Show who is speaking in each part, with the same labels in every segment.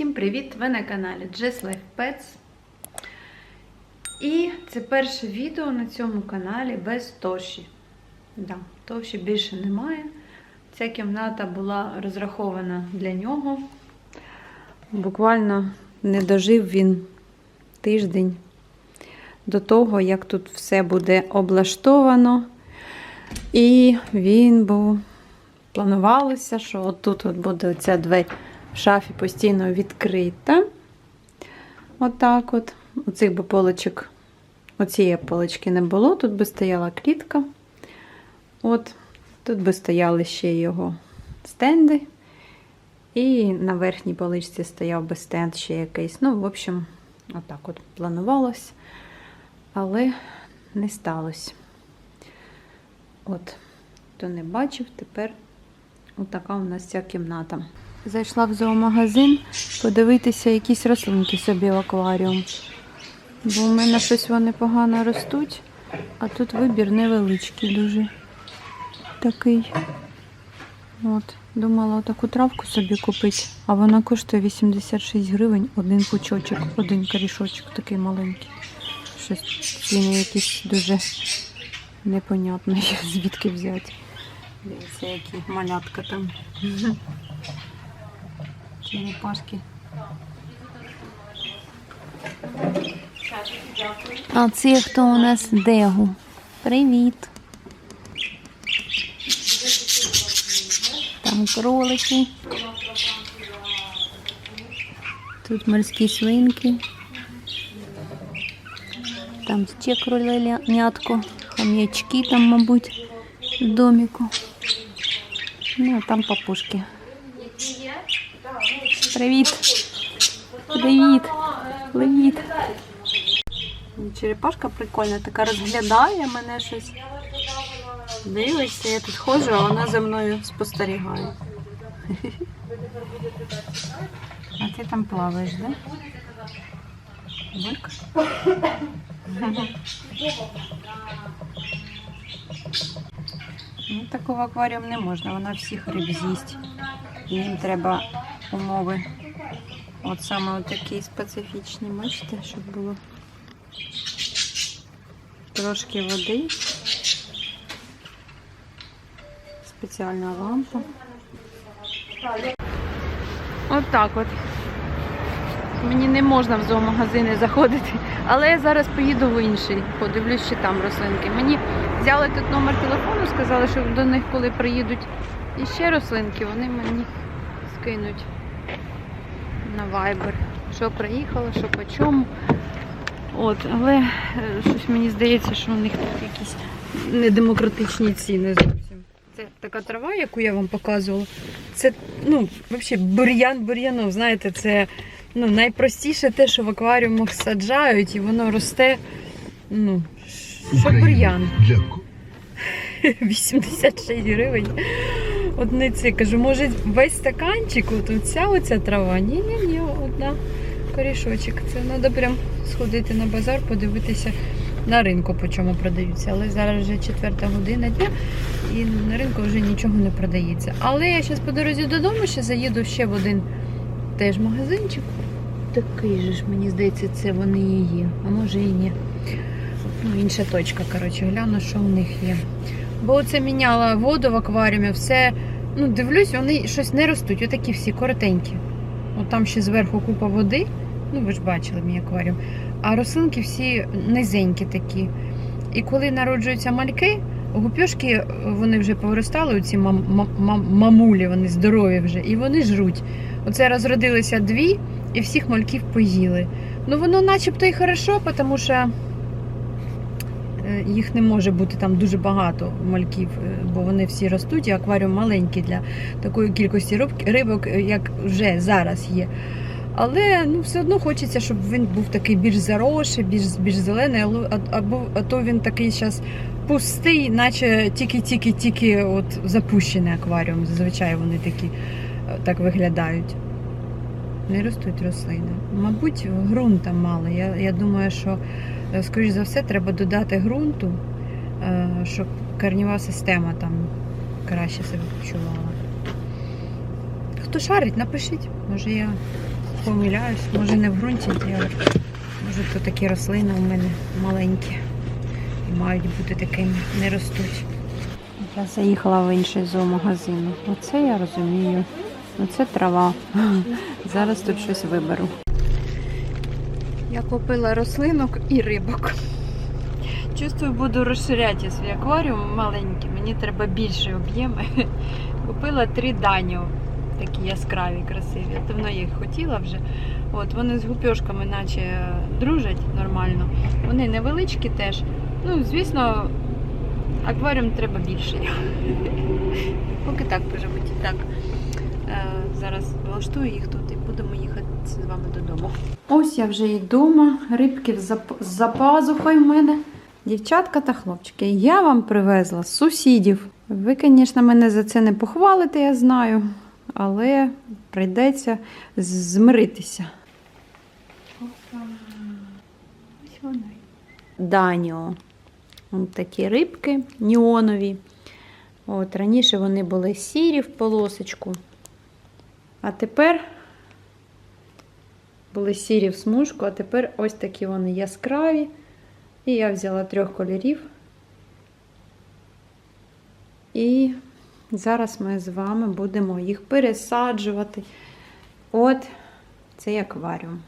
Speaker 1: Всім привіт! Ви на каналі Just Life Pets. І це перше відео на цьому каналі без Тоші. Да, Тоші більше немає. Ця кімната була розрахована для нього. Буквально не дожив він тиждень до того, як тут все буде облаштовано. І він був планувалося, що отут от буде ця двері в шафі постійно відкрита. Отак от. Оцих би полочок, оцієї полочки не було. Тут би стояла клітка. От, тут би стояли ще його стенди. І на верхній поличці стояв би стенд ще якийсь. Ну, в общем, отак от планувалось, але не сталося. От, хто не бачив, тепер отака у нас ця кімната. Зайшла в зоомагазин подивитися якісь рослинки собі в акваріум. Бо у мене щось вони погано ростуть, а тут вибір невеличкий дуже такий. От, думала таку травку собі купити, а вона коштує 86 гривень один пучочок, один корішочок такий маленький. Щось ціни якісь дуже непонятний, звідки взяти. Дивіться, які малятка там. Черепашки. А це хто у нас Дегу? Привіт. Там кролики. Тут морські свинки. Там ще кроленятко. Хом'ячки там, мабуть, в доміку. Ну, а там папушки. Привіт. Привіт. Привіт. Черепашка прикольна, така розглядає мене щось. Дивиться, я тут ходжу, а вона за мною спостерігає. А ти там плаваєш, да? Бульк? Ну, такого акваріум не можна, вона всіх риб з'їсть. Їм треба умови. От саме такі специфічні, бачите, щоб було трошки води, спеціальна лампа. От так от. Мені не можна в зоомагазини заходити, але я зараз поїду в інший, подивлюсь, чи там рослинки. Мені взяли тут номер телефону, сказали, що до них, коли приїдуть іще рослинки, вони мені скинуть на Viber, що приїхало, що по чому. От, але е, щось мені здається, що у них тут якісь недемократичні ціни зовсім. Це така трава, яку я вам показувала. Це, ну, взагалі, бур'ян бур'яну, знаєте, це ну, найпростіше те, що в акваріумах саджають, і воно росте. Ну, що бур'ян.
Speaker 2: Для
Speaker 1: 86 гривень. Одниці кажу, може весь стаканчик, от оця оця трава. Ні, ні, ні, одна корішочок. Це треба прям сходити на базар, подивитися на ринку, по чому продаються. Але зараз вже четверта година дня і на ринку вже нічого не продається. Але я зараз по дорозі додому ще заїду ще в один теж магазинчик. Такий же ж, мені здається, це вони і є, а може і ні. Ну, інша точка, коротше, гляну, що у них є. Бо оце міняла воду в акваріумі, все. Ну, дивлюсь, вони щось не ростуть, отакі всі коротенькі. От там ще зверху купа води. Ну, ви ж бачили мій акваріум. А рослинки всі низенькі такі. І коли народжуються мальки, гупьошки вони вже повиростали, оці мам- мам- мам- мамулі, вони здорові вже, і вони жруть. Оце розродилися дві, і всіх мальків поїли. Ну, воно начебто і хорошо, тому що е, їх не може бути там дуже багато мальків, е, бо вони всі ростуть, і акваріум маленький для такої кількості рибок, е, як вже зараз є. Але ну, все одно хочеться, щоб він був такий більш заросший, більш, більш зелений, або а то він такий зараз пустий, наче тільки-тільки-тільки от запущений акваріум. Зазвичай вони такі е, так виглядають. Не ростуть рослини. Мабуть, ґрунта мало. Я, я думаю, що, е, скоріш за все, треба додати ґрунту, е, щоб корнєва система там краще себе почувала. Хто шарить, напишіть. Може я помиляюсь, може не в ґрунті діло. Може то такі рослини у мене маленькі і мають бути такими, не ростуть. Я заїхала в інший зоомагазин. Оце я розумію. Оце трава. Зараз тут щось виберу. Я купила рослинок і рибок. Чувствую, буду розширяти свій акваріум маленький. Мені треба більше об'єми. Купила три даніо, такі яскраві, красиві. Я давно їх хотіла вже. От вони з гупьошками наче дружать нормально. Вони невеличкі теж. Ну, звісно, акваріум треба більший. Поки так поживуть. Так. Е, Зараз влаштую їх тут і будемо їхати з вами додому. Ось я вже і вдома. Рибки за пазухою в мене. Дівчатка та хлопчики, я вам привезла сусідів. Ви, звісно, мене за це не похвалите, я знаю, але прийдеться змиритися. Даніо. Ось такі рибки неонові. От, раніше вони були сірі в полосочку. А тепер були сірі в смужку, а тепер ось такі вони яскраві. І я взяла трьох кольорів. І зараз ми з вами будемо їх пересаджувати. От цей акваріум.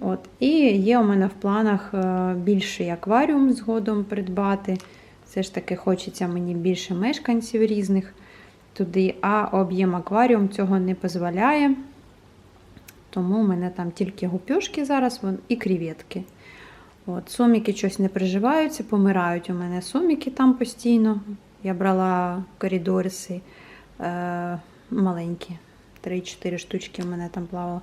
Speaker 1: От. І є у мене в планах е, більший акваріум згодом придбати. Все ж таки хочеться мені більше мешканців різних туди, а об'єм акваріум цього не дозволяє. Тому у мене там тільки гупьошки зараз і креветки. От, Соміки щось не приживаються, помирають у мене соміки там постійно. Я брала коридориси е, маленькі. 3-4 штучки в мене там плавало.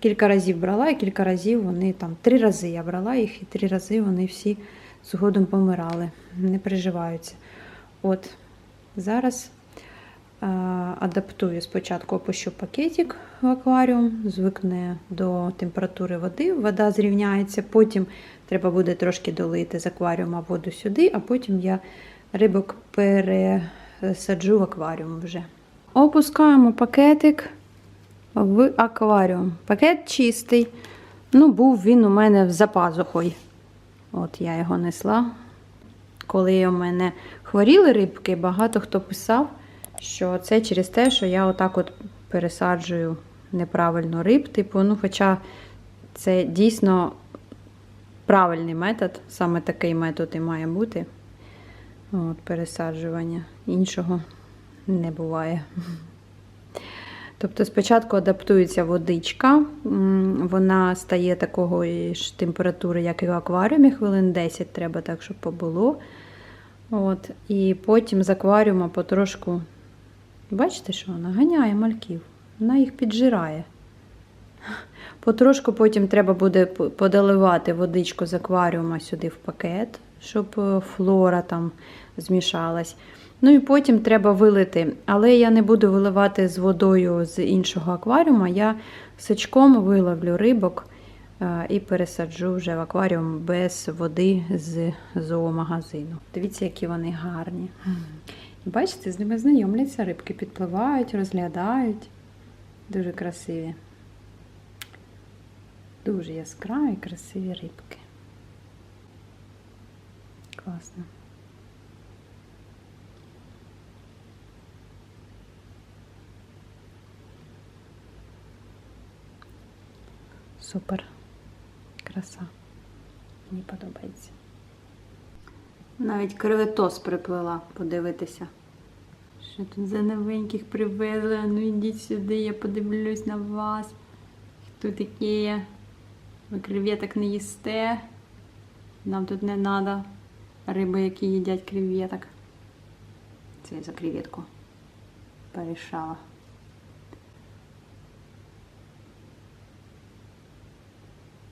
Speaker 1: Кілька разів брала, і кілька разів вони там, три рази я брала їх, і три рази вони всі згодом помирали, не приживаються. От, Зараз адаптую спочатку опущу пакетик в акваріум, звикне до температури води, вода зрівняється, потім треба буде трошки долити з акваріума воду сюди, а потім я рибок пересаджу в акваріум вже. Опускаємо пакетик в акваріум. Пакет чистий. Ну, був він у мене за пазухою. От я його несла. Коли у мене хворіли рибки, багато хто писав, що це через те, що я отак от пересаджую неправильно риб. Типу, ну, хоча це дійсно правильний метод, саме такий метод і має бути. От, Пересаджування. Іншого не буває. Тобто спочатку адаптується водичка, вона стає такої ж температури, як і в акваріумі, хвилин 10 треба так, щоб побуло. От, І потім з акваріума потрошку, бачите, що вона ганяє мальків, вона їх піджирає. Потрошку потім треба буде подаливати водичку з акваріума сюди в пакет, щоб е, флора там змішалась. Ну і потім треба вилити. Але я не буду виливати з водою з іншого акваріума. Я сачком виловлю рибок е, і пересаджу вже в акваріум без води з зоомагазину. Дивіться, які вони гарні. Бачите, з ними знайомляться, рибки підпливають, розглядають. Дуже красиві. Дуже яскраві, красиві рибки. Класно. Супер. Краса. Мені подобається. Навіть креветос приплила подивитися. Що тут за новеньких привезли? Ну йдіть сюди, я подивлюсь на вас. Хто такі? Ви креветок не їсте. Нам тут не треба риби, які їдять креветок. Це я за креветку порішала.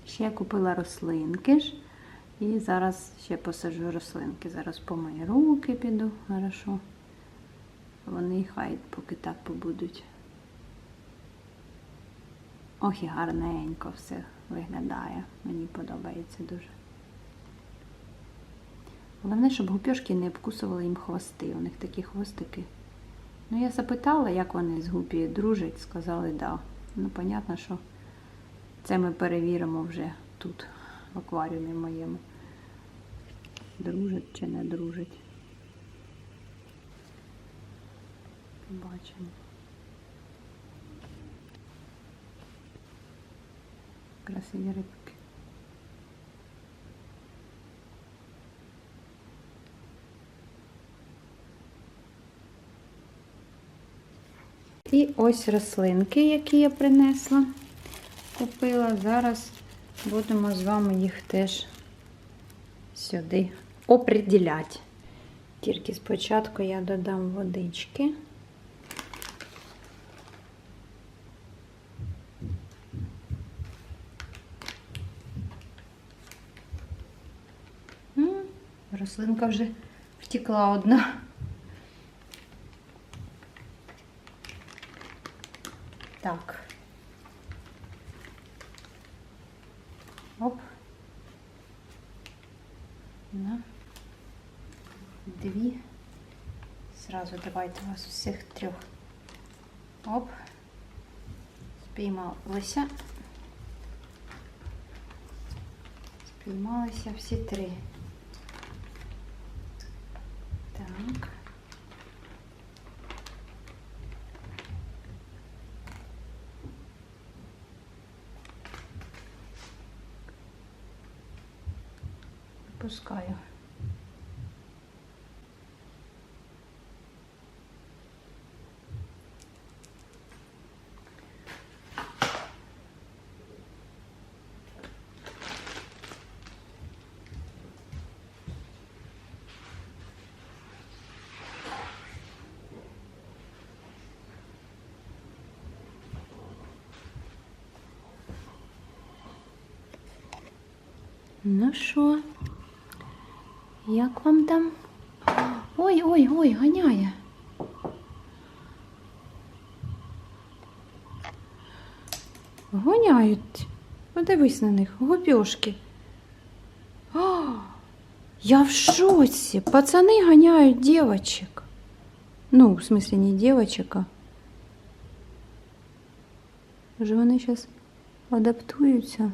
Speaker 1: Ще я купила рослинки ж. І зараз ще посаджу рослинки. Зараз помию руки піду, хорошо. Вони хай поки так побудуть. Ох і гарненько все виглядає. Мені подобається дуже. Головне, щоб гупьошки не обкусували їм хвости. У них такі хвостики. Ну, я запитала, як вони з гупі дружать, сказали, да. Ну, понятно, що це ми перевіримо вже тут, в акваріумі моєму. Дружить чи не дружить. Бачимо. Красиві рибки. І ось рослинки, які я принесла, купила. Зараз будемо з вами їх теж сюди оприділяти. Тільки спочатку я додам водички. Рослинка вже втекла одна. Так. Сразу давайте вас всіх трьох. Оп. Спіймалися. Спіймалися всі три. Так. Пускаю. Ну що, як вам там? Ой, ой, ой, ганяє. Гоняють. Подивись на них, гупьошки. А, я в шоці. Пацани ганяють дівочок. Ну, в смысле, не дівочок, а. Може вони зараз адаптуються.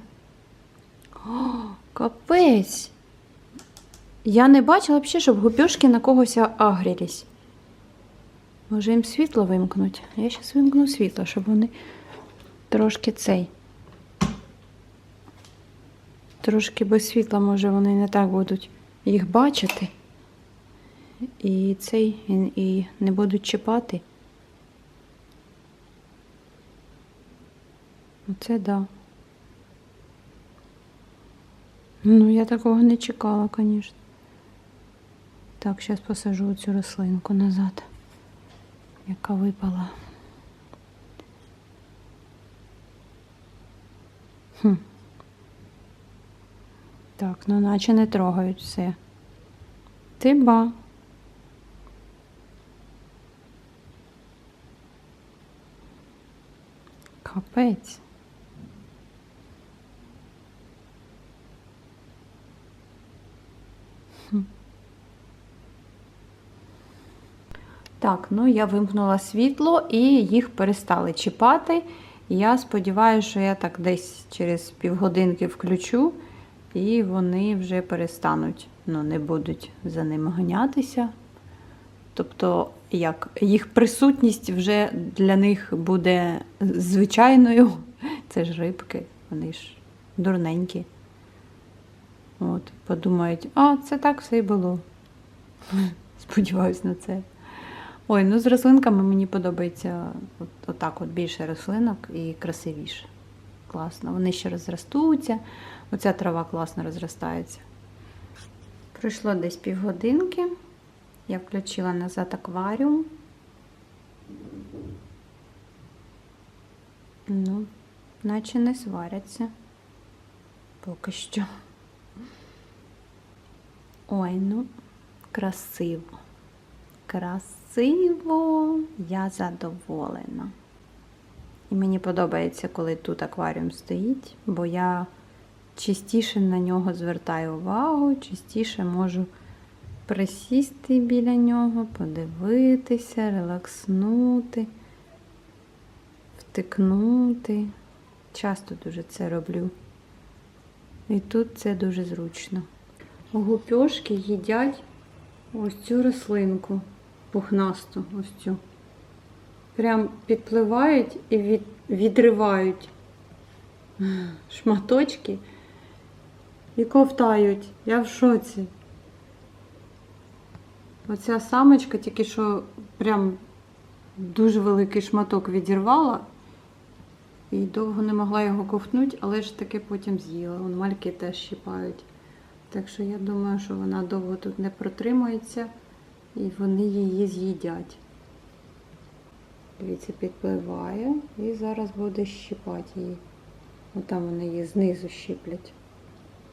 Speaker 1: О, капець. Я не бачила взагалі, щоб гупьошки на когось агрілись. Може їм світло вимкнуть? Я зараз вимкну світло, щоб вони трошки цей. Трошки без світла, може, вони не так будуть їх бачити. І цей, і, не будуть чіпати. Оце да. Ну, я такого не чекала, звісно. Так, зараз посажу цю рослинку назад, яка випала. Хм. Так, ну наче не трогають все. Ти ба. Капець. Так, ну я вимкнула світло і їх перестали чіпати. Я сподіваюся, що я так десь через півгодинки включу, і вони вже перестануть, ну, не будуть за ними ганятися. Тобто, як їх присутність вже для них буде звичайною. Це ж рибки, вони ж дурненькі. От, подумають, а, це так все і було. Сподіваюсь на це. Ой, ну з рослинками мені подобається от, отак от більше рослинок і красивіше. Класно. Вони ще розростуться. Оця трава класно розростається. Пройшло десь півгодинки. Я включила назад акваріум. Ну, наче не сваряться. Поки що. Ой, ну, красиво. Красиво, я задоволена. І мені подобається, коли тут акваріум стоїть, бо я частіше на нього звертаю увагу, частіше можу присісти біля нього, подивитися, релакснути, втикнути. Часто дуже це роблю. І тут це дуже зручно. Гупьошки їдять ось цю рослинку пухнасту, ось цю. Прям підпливають і від, відривають шматочки і ковтають. Я в шоці. Оця самочка тільки що прям дуже великий шматок відірвала і довго не могла його ковтнути, але ж таки потім з'їла. Вон мальки теж щипають. Так що я думаю, що вона довго тут не протримається і вони її з'їдять. Дивіться, підпливає і зараз буде щипати її. Отам вони її знизу щиплять.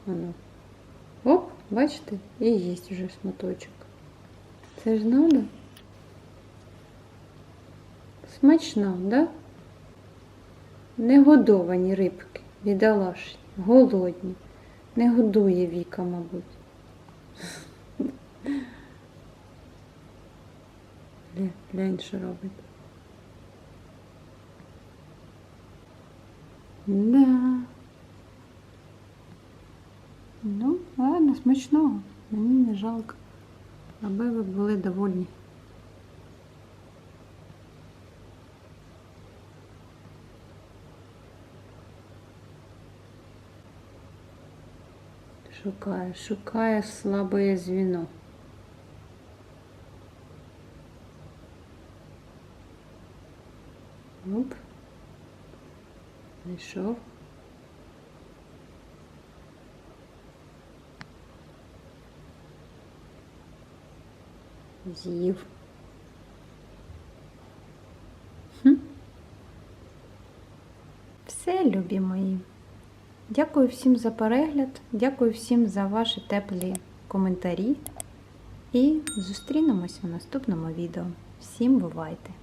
Speaker 1: Воно. Оп, бачите? І їсть вже шматочок. Це ж надо? Смачна, да? Негодовані рибки, бідолашні, голодні. Не годує Віка, мабуть. Що робить. Да. Ну, ладно, смачного. Мені не жалко. Аби ви були довольні. Шукає, шукає слабе звіно. Оп. Знайшов. З'їв. Все, любі мої. Дякую всім за перегляд, дякую всім за ваші теплі коментарі. І зустрінемось у наступному відео. Всім бувайте!